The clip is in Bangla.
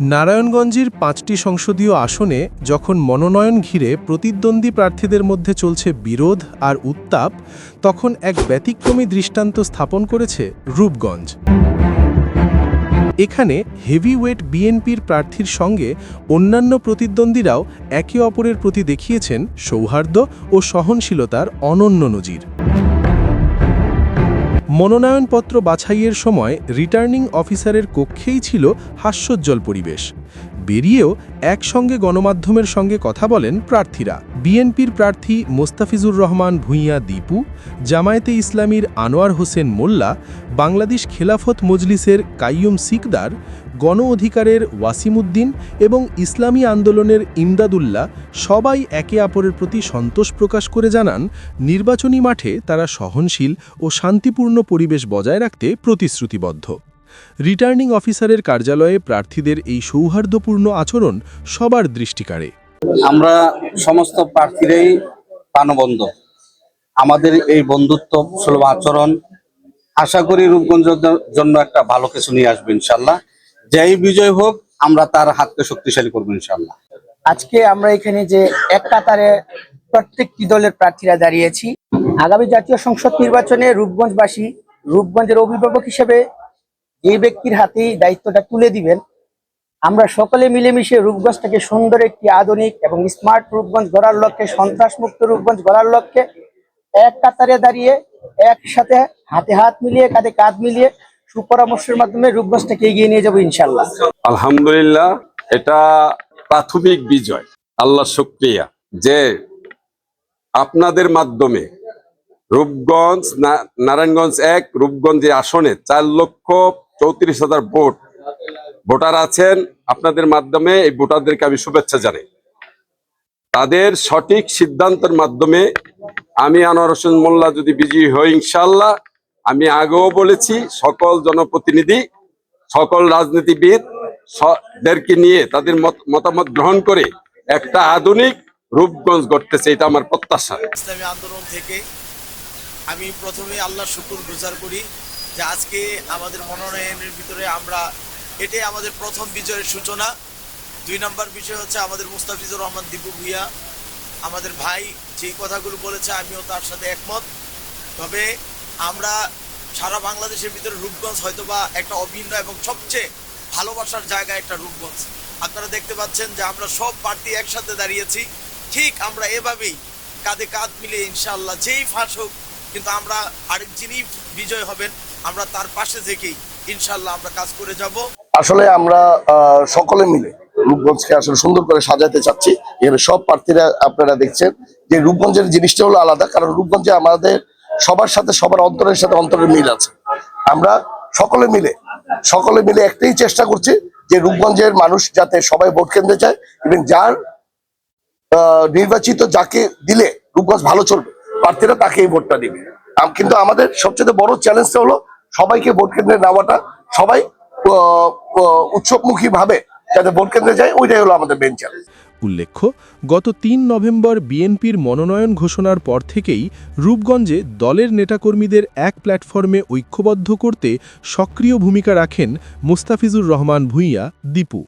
নারায়ণগঞ্জের পাঁচটি সংসদীয় আসনে যখন মনোনয়ন ঘিরে প্রতিদ্বন্দ্বী প্রার্থীদের মধ্যে চলছে বিরোধ আর উত্তাপ, তখন এক ব্যতিক্রমী দৃষ্টান্ত স্থাপন করেছে রূপগঞ্জ। এখানে হেভিওয়েট বিএনপির প্রার্থীর সঙ্গে অন্যান্য প্রতিদ্বন্দ্বীরাও একে অপরের প্রতি দেখিয়েছেন সৌহার্দ্য ও সহনশীলতার অনন্য নজির। মনোনয়নপত্র বাছাইয়ের সময় রিটার্নিং অফিসারের কক্ষেই ছিল হাস্যোজ্জ্বল পরিবেশ। বেরিয়েও একসঙ্গে গণমাধ্যমের সঙ্গে কথা বলেন প্রার্থীরা। বিএনপির প্রার্থী মোস্তাফিজুর রহমান, ভূঁইয়া, দীপু, জামায়াতে ইসলামীর আনোয়ার হোসেন মোল্লা, বাংলাদেশ খেলাফত মজলিসের কাইয়ুম সিকদার, গণ অধিকারের ওয়াসিমুদ্দিন এবং ইসলামী আন্দোলনের ইমদাদুল্লাহ সবাই একে অপরের প্রতি সন্তোষ প্রকাশ করে জানান, নির্বাচনী মাঠে তারা সহনশীল ও শান্তিপূর্ণ পরিবেশ বজায় রাখতে প্রতিশ্রুতিবদ্ধ। রিটার্নিং অফিসারের কার্যালয়ে প্রার্থীদের এই সৌহার্দ্যপূর্ণ আচরণ সবার দৃষ্টিকারে আমরা সমস্ত প্রার্থীরাই প্রাণবন্ধ। আমাদের এই বন্ধুত্ব সুলভ আচরণ আশা করি রূপগঞ্জের জন্য একটা ভালো কিছু নিয়ে আসবে ইনশাল্লাহ। যেই বিজয় হোক আমরা তার হাতকে শক্তিশালী করব ইনশাল্লাহ। আজকে আমরা এখানে যে এক কাতারে প্রত্যেকটি দলের প্রার্থীরা দাঁড়িয়েছি। আগামী জাতীয় সংসদ নির্বাচনে রূপগঞ্জবাসী রূপগঞ্জের অভিভাবক হিসেবে এই ব্যক্তির হাতেই দায়িত্বটা তুলে দিবেন। আমরা সকলে মিলেমিশে রূপগঞ্জটাকে সুন্দর একটি আধুনিক এবং স্মার্ট রূপগঞ্জ গড়ার লক্ষ্যে, সন্ত্রাসমুক্ত রূপগঞ্জ গড়ার লক্ষ্যে এক কাতারে দাঁড়িয়ে একসাথে হাতে হাত মিলিয়ে, কাঁধে কাঁধ মিলিয়ে সুপরামর্শের মাধ্যমে রূপগঞ্জটাকে এগিয়ে নিয়ে যাব ইনশাল্লাহ আলহামদুলিল্লাহ, এটা প্রাথমিক বিজয়। আল্লাহ শুক্রিয়া যে আপনাদের মাধ্যমে রূপগঞ্জ নারায়ণগঞ্জ এক রূপগঞ্জে আসনে চার লক্ষ চৌত্রিশ হাজার ভোট। ভোটার আছেন, আপনাদের মাধ্যমে এই ভোটারদেরকে আমি শুভেচ্ছা জানাই। তাদের সঠিক সিদ্ধান্তের মাধ্যমে আমি আনোয়ার হোসেন মোল্লা যদি বিজয়ী হই ইনশাল্লাহ আমি আগেও বলেছি, সকল জনপ্রতিনিধি, সকল রাজনীতিবিদ দেরকে নিয়ে তাদের মত- মতামত গ্রহণ করে একটা আধুনিক রূপগঞ্জ গড়তেছে, এটা আমার প্রত্যাশা। ইসলামী আন্দোলন থেকে আমি প্রথমে আল্লাহ শুকুর গুজার করি। যে আজকে আমাদের মনোনয়নের ভিতরে আমরা, এটাই আমাদের প্রথম বিজয়ের সূচনা। দুই নম্বর বিষয় হচ্ছে আমাদের মুস্তাফিজুর রহমান দীপু ভুইয়া। আমাদের ভাই যেই কথাগুলো বলেছে, আমিও তার সাথে একমত। তবে আমরা সারা বাংলাদেশের ভিতরে রূপগঞ্জ হয়তো বা একটা অভিন্ন এবং সবচেয়ে ভালোবাসার জায়গা একটা রূপগঞ্জ। আপনারা দেখতে পাচ্ছেন যে আমরা সব প্রার্থী একসাথে দাঁড়িয়েছি। ঠিক আমরা এভাবেই কাঁধে কাঁধ মিলে ইনশাল্লাহ যেই ফাঁস হোক, কিন্তু আমরা আরেক যিনি বিজয় হবেন আমরা তার পাশে থেকেই ইনশাল্লাহ আমরা কাজ করে যাব। আসলে আমরা সকলে মিলে রূপগঞ্জকে আসলে সুন্দর করে সাজাতে চাচ্ছি। এখানে সব প্রার্থীরা আপনারা দেখছেন যে রূপগঞ্জের জিনিসটা হলো আলাদা, কারণ রূপগঞ্জে আমাদের সবার সাথে, সবার অন্তরের সাথে অন্তরের মিল আছে। আমরা সকলে মিলে সকলে মিলে একটাই চেষ্টা করছি যে রূপগঞ্জের মানুষ যাতে সবাই ভোট কেন্দ্রে যায় এবং যার নির্বাচিত যাকে দিলে রূপগঞ্জ ভালো চলবে, প্রার্থীরা তাকেই ভোটটা দিবে। কিন্তু আমাদের সবচেয়ে বড় চ্যালেঞ্জটা হলো সবাইকে ভোট কেন্দ্রে নেওয়াটা সবাই উৎসবমুখী ভাবে যাতে ভোট কেন্দ্রে যায় ওইটাই হলো আমাদের মেন চ্যালেঞ্জ উল্লেখ্য গত তিন নভেম্বর বিএনপির মনোনয়ন ঘোষণার পর থেকেই রূপগঞ্জে দলের নেতাকর্মীদের এক প্ল্যাটফর্মে ঐক্যবদ্ধ করতে সক্রিয় ভূমিকা রাখেন মুস্তাফিজুর রহমান ভূঁইয়া দীপু।